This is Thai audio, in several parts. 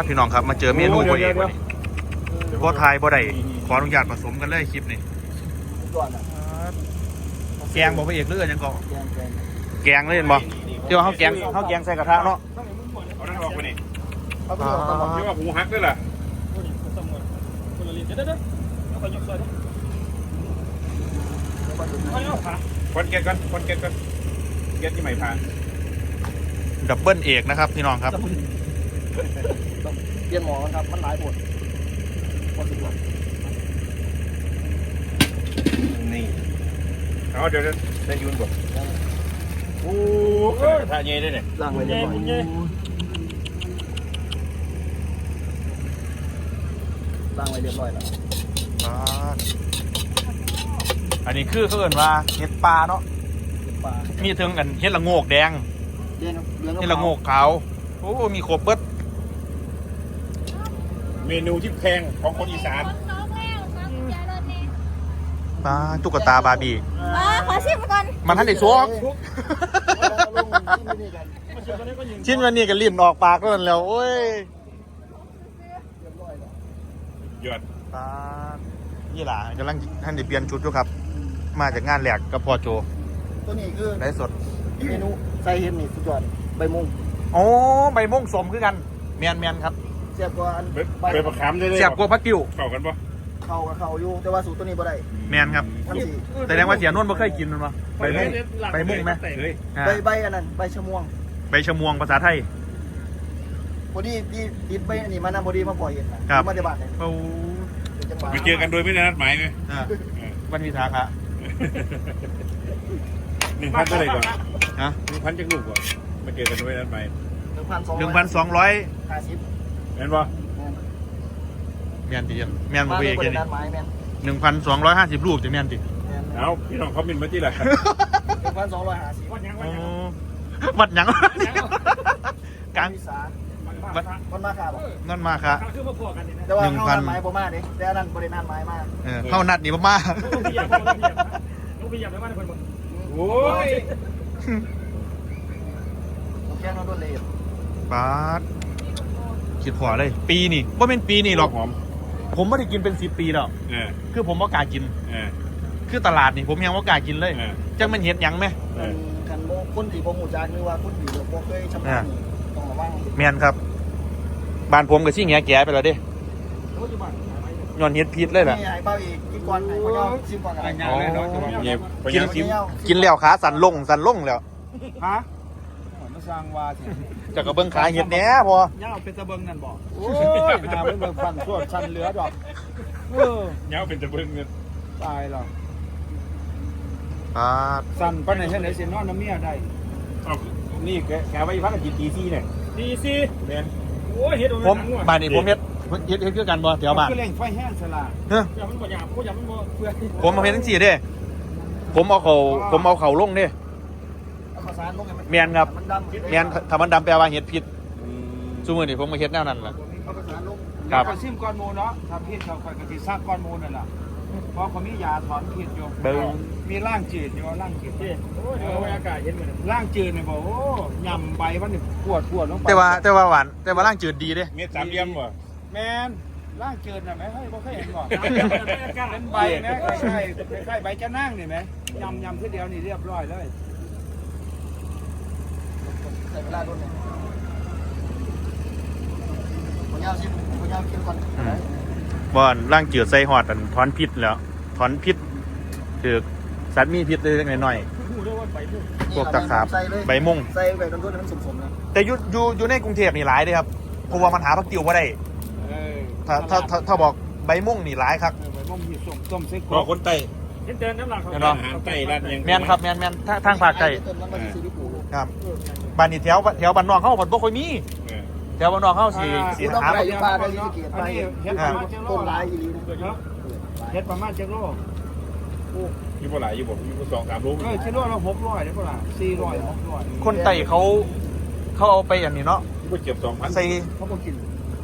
ดพี่น้องครับมาเจอเมนูพอดีวันนี้บ่ทายบ่ได้ขออนุญาตผสมกันเลยคลิปนี้ก่อนอะแกงบ่พระเอกเลือดยังก็แกงแกงแกงเลยเห็นบ่ที่ว่าเฮาแกงเฮาแกงใส่กระทะเนาะเอานั่นออกไปนี่เขาไปบอกต้องบอกที่ว่าหูฮักด้วยล่ะคอนเกตก่อนคอนเกตก่อนเกตที่ใหม่ผ่านดับเบิลเอกนะครับพี่น้องครับ เปลี่ยนหมอครับ มันหลายบทบทสิบวันนี่เอาเดี๋ยวได้ยืนบ่โอ้ท่าเย่ได้เนี่ยล่างไว้เรียบร้อยล่างไว้เรียบร้อยแล้วอันนี้คือเขาเอิ้นว่าเห็ดปลาเนาะปลามีถึงกันเห็ดละโงกแดงเลี้ยงเลี้ยงเห็ดละโงกขาวโอ้ มีครบเบิด เมนูที่แพงของคนอีสานน้องแล้วครับอย่าเลยนี่ปลาตุ๊กตาบาร์บี้อ่าขอชิมก่อนมันทันได้ซวกลงที่นี่กันชิ้นวันนี้ก็ลิ้นออกปากแล้วนั่นแล้วโอ้ยเรียบร้อยแล้วยอดปลานี่ล่ะกำลังท่านได้เปลี่ยนชุดอยู่ครับ มาจากงานแหลกกับพ่อโจตัวนี้คือได้สดเมนูใส่เห็ดนี่สุดยอดใบมุงโอ้ใบม่วงสมคือกันแมนแมนครับ เสียบกว่าอันไปไปประคำได้เลยเสียบกว่าพักกิ้วเข้ากันปะเข้ากับเข้าอยู่แต่ว่าสูตรตัวนี้บ่ได้แมนครับมันสิแสดงว่าเสียนวลบ่เคยกินมันปะใบม่วงใบม่วงไหมเฮ้ยอ่าใบใบอันนั้นใบชะม่วงใบชะมวงภาษาไทยพอดีที่ติดใบอันนี้มานำพอดีมาปล่อยเห็ดนะครับมาได้บ้านเนี่ยโอ้เดี๋ยวจะมาไปเจอกันโดยไม่ได้นัดหมายไงอ่าวันวิสาขะหนึ่งพันเท่าไหร่ก่อนฮะหนึ่งพันจักลูกก่อนมาเจอกันโดยไม่ได้นัดหมายหนึ่งพันสองหนึ่งพันสองร้อยห้าสิบ เห็นปะแมนดิแมนบ่มาเคเลยยบกิรินการไม้แมนหนึ่งพันสองร้อยห้าสิบรูปจะแมนดิแมนเอาพี่น้องเขามินมาที่ไหนหนึ่งพันสองร้อยห้าสิบโอ้วัดหยังกลางวิสาวัดคนมาขาบอกนั่นมาค่ะแต่ว่าหนึ่งเข้าพันนันไม้บ่มาเด้แต่อันนั้นบริการไม้มากเออเข้านัดนี่บ่มาโอ้ยแค่นั้นโดนเลยปาด คิดพอเลย ปีนี่ว่าเป็นปีนี่หรอก หอมผมไม่ได้กินเป็นสิบปีแล้ว เออคือผมว่ากล้ากิน เออคือตลาดนี่ผมยังว่ากล้ากินเลย เออจังมันเห็ดหยังไหม เอคันอคันโมคนที่บ่หูจักหรือว่าคนที่บ่เคยชำนาญนี่ต้องระวังแมนครับ บ้านผมกับชิ่งแง่แก่ไปแล้วเด้โอ้ยอยู่บ้านย้อนเห็ดพิษเลยแหละนี่ไอ้เป้าอีกกินก่อนไอ้พ่อเจ้าชิมก่อนอะไรอ๋อเงียบไปกินยังชิมกินแล้วขาสั่นลงสั่นลงแล้ว ฮะมาสร้างว่าสิ จากกระเบื้องขาเห็ดแหน่พอย่าเป็นตะเบิงนั่นบ่โอ้ยหาเป็นเบิงฟันสวดชันเหลือดอกเออเงาเป็นตะเบิ้งเงินตายแล้วปาดสั่นปานไหนเช่นไหนสินอนน้ำเมียได้ เอานี่แกแกไปพักกับจีตีซีเนี่ยดีสิแมนโอ้ยเฮ็ดผมบ้านนี้ผมเฮ็ดเฮ็ดเฮ็ดคือกันบ่แถวบ้านคือเร่งไฟแห้งสลาเฮ้ยอย่ามันบ่หยาบกูอย่ามันบ่เพื่อผมมาเฮ็ดทั้งสี่เด้ผมเอาเขาผมเอาเขาลงเด้เอาข้าวสารลงให้มันแม่นครับมันดำแม่นถ้ามันดำแปลว่าเห็ดพิษซุมื้อนี้ผมมาเฮ็ดแนวนั้นล่ะเอาข้าวสารลงครับไปซิมก้อนหมูเนาะถ้าพิษเขาคอยกะทิซักก้อนหมูนั่นแหละเพราะเขามียาถอนพิษอยู่เบิ่งมีร่างจืดอยู่ร่างจืดเด้โอ้ยเดี๋ยวเอาอากาศเย็นมาเลยร่างจืดเนี่ยบอกโอ้ยำใบมันนี่ปวดปวดลงไปแต่ว่าแต่ว่าหวานแต่ว่าร่างจืดดีเด้เม็ดสามเหลี่ยมวะแมนร่างจืดน่ะไหมเฮ้ยบ่เคยเห็นบ่อากาศเป็นใบไหมคล้ายๆคล้ายๆใบจะนั่งนี่ไหมยำยำทีเดียวนี่เรียบร้อยเลยใส่เว ลาโดนเนี่ยผมยาวชิมผมยาวกินก่อนบ่อนร่างจืดใส่หอดอันถอนพิษแล้วถอนพิษคือสัตว์มีพิษเล็กๆน้อยหูด้วยว่าไปพุ่งๆพวกตะขาบใส่เลยใบม่วงใส่ไปโดนๆให้มันสมๆนะแต่อยู่อยู่อยู่ในกรุงเทพนี่หลายเด้ครับเพราะว่ามันหาผักติวบ่ได้เออถ้าถ้าถ้าถ้าบอกใบม่วงนี่หลายครับเออใบม่วงที่ส้มต้มเซ็กก็คนไต้เห็นเดินน้ำหลังเขาเดี๋ยวเนาะอาหารไต้ด้านยังแม่นครับแม่นแม่นทางทางภาคใต้ต้นมันมาซื้อที่ปลูก ครับบ้านนี้แถวแถวบ้านนอกเฮาบ่ค่อยมีเออแถวบ้านนอกเฮาสิสิต้องหาไปผักที่ปลาได้ที่เกียรติอัไปนนี้เฮ็ดประมาณจังโลต้นละลายอีหลีนะเกิดเนาะเฮ็ดประมาณจังโลอยู่บ่หลายอยู่บ่อยู่สองสามลูกเออชิโลละหกร้อยได้ป่ะล่ะสี่ร้อยหกร้อยคนไต้เขาเขาเอาไปอันนี้เนาะอยู่บ่เจ็บสองพันใส่เขาก็กิน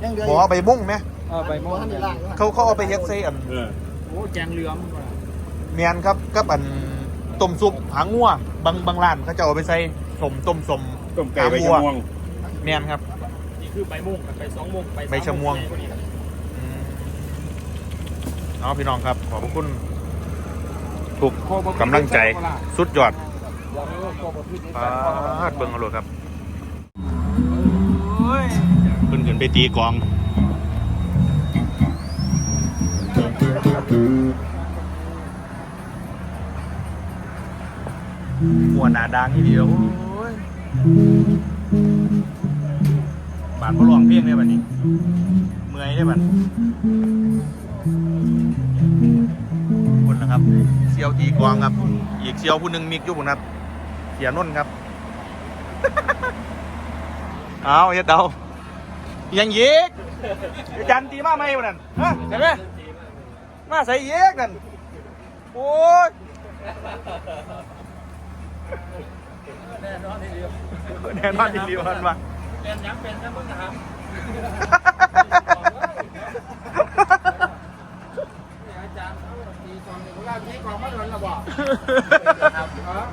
ยังเหลือบ่เอาใบม่วงไหมเออใบม่วงท่านในล่างเขาเขาเอาไปเฮ็ดใส่อันเออโอ้แจงเหลืองว่ะแม่นครับกับอันต้มซุปหางงัวบางบางร้านเขาจะเอาไปใส่ สมต้มสมต้มไก่ใบชะม่วงแม่นครับคือไปโมงกันไปสองโมงไปใบชะม่วงกว่านี้ครับอืมเอาพี่น้องครับ ขอบพระคุณทุกกำลังใจสุดยอดอยากรู้โคบพิษนี่ปากันดเบิ่งเอาโลดครับโอ้ยขึ้นขึ้นไปตีกลองหัวหนาดังทีเดียวโอ้ย บาดพลองเพียงได้บัดนี้ เมื่อยได้บัดคนนะครับ เซียวตีกลองครับ อีกเซียวผู้หนึ่งมิกอยู่บุนครับ เสียนุ่นครับ เอาเฮ็ดเอายังยีกจันตีมาไหมวะนั่นฮะใช่ไหมมาใส่เยกนั่นโอ้ยแน่นอนทีเดียวแน่นอนทีเดียวมันมาเป็นยังเป็นนะมึงนะครับอาจารย์เขาตีกองเนี่ยเวลาตีกองมาโดนระบอกครับเออ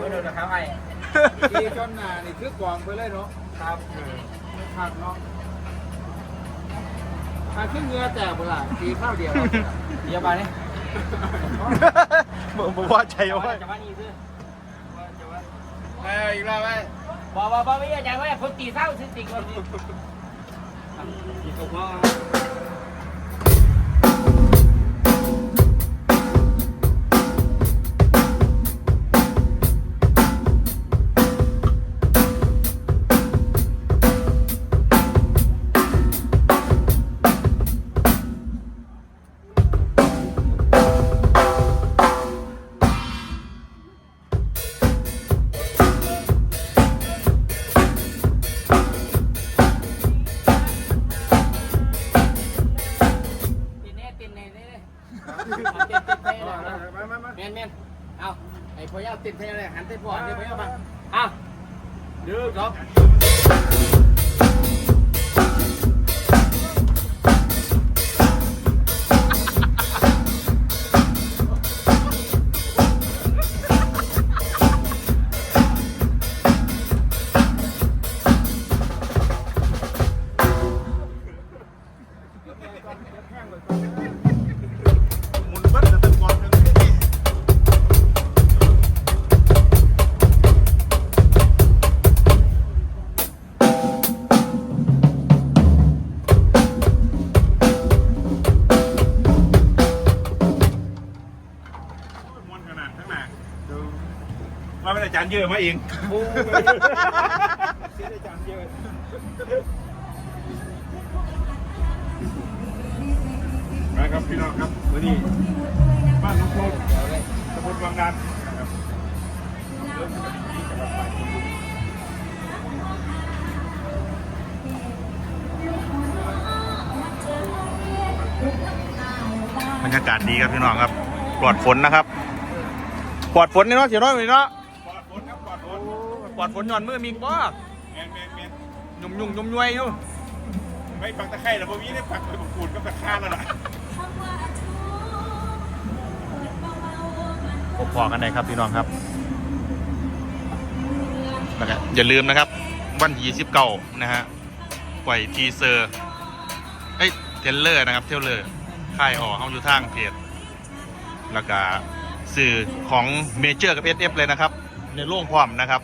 ไม่โดนนะครับไอ้ตีจนหน้านี่คือกองไปเลยเนาะครับขาดเนาะอ่าขึ้นเงือแตกเวลาตีข้าวเดียวเดี๋ยวมาเนี่ยบอกบอกว่าใจเอาไว้ จะมานี่ซื้อเอ้ยอีกแล้วไหมบอกว่าบอกไม่ใช่ใจว่าคนตีเศร้าซื้อติ่งคนนี้อีกว่า ดูสอง จารย์เยอะมาเองเสียอาจารย์เยอะนะครับพี่น้องครับวันนี้บ้านน้องโคมตำบลวังดันนะครับเริ่มกันที่จังหวัดปราจีนบุรีบรรยากาศดีครับพี่น้องครับ ปลอดฝนนะครับ ปลอดฝนนี่เนาะเสียน้อยนี่เนาะปลอด ฝนครับปลอดฝนปลอดฝนหย่อนมือมีบ่แมนแมนแมนยุ่มยุ่งยุ่มยุ่ยอยู่ไม่ปักตะไคร้หรอกพวกนี้ได้ปักไปบุกปูนก็ตะข้านแล้วล่ะพบพอกันได้ครับพี่น้องครับแล้วก็อย่าลืมนะครับ วันที่29นะฮะปล่อยทีเซอร์เอ้ยเทเลอร์นะครับ เทเลอร์ค่ายออกเขาอยู่ทางเพจแล้วก็สื่อของเมเจอร์กับ SF เลยนะครับ ในโล่งพร้อมนะครับ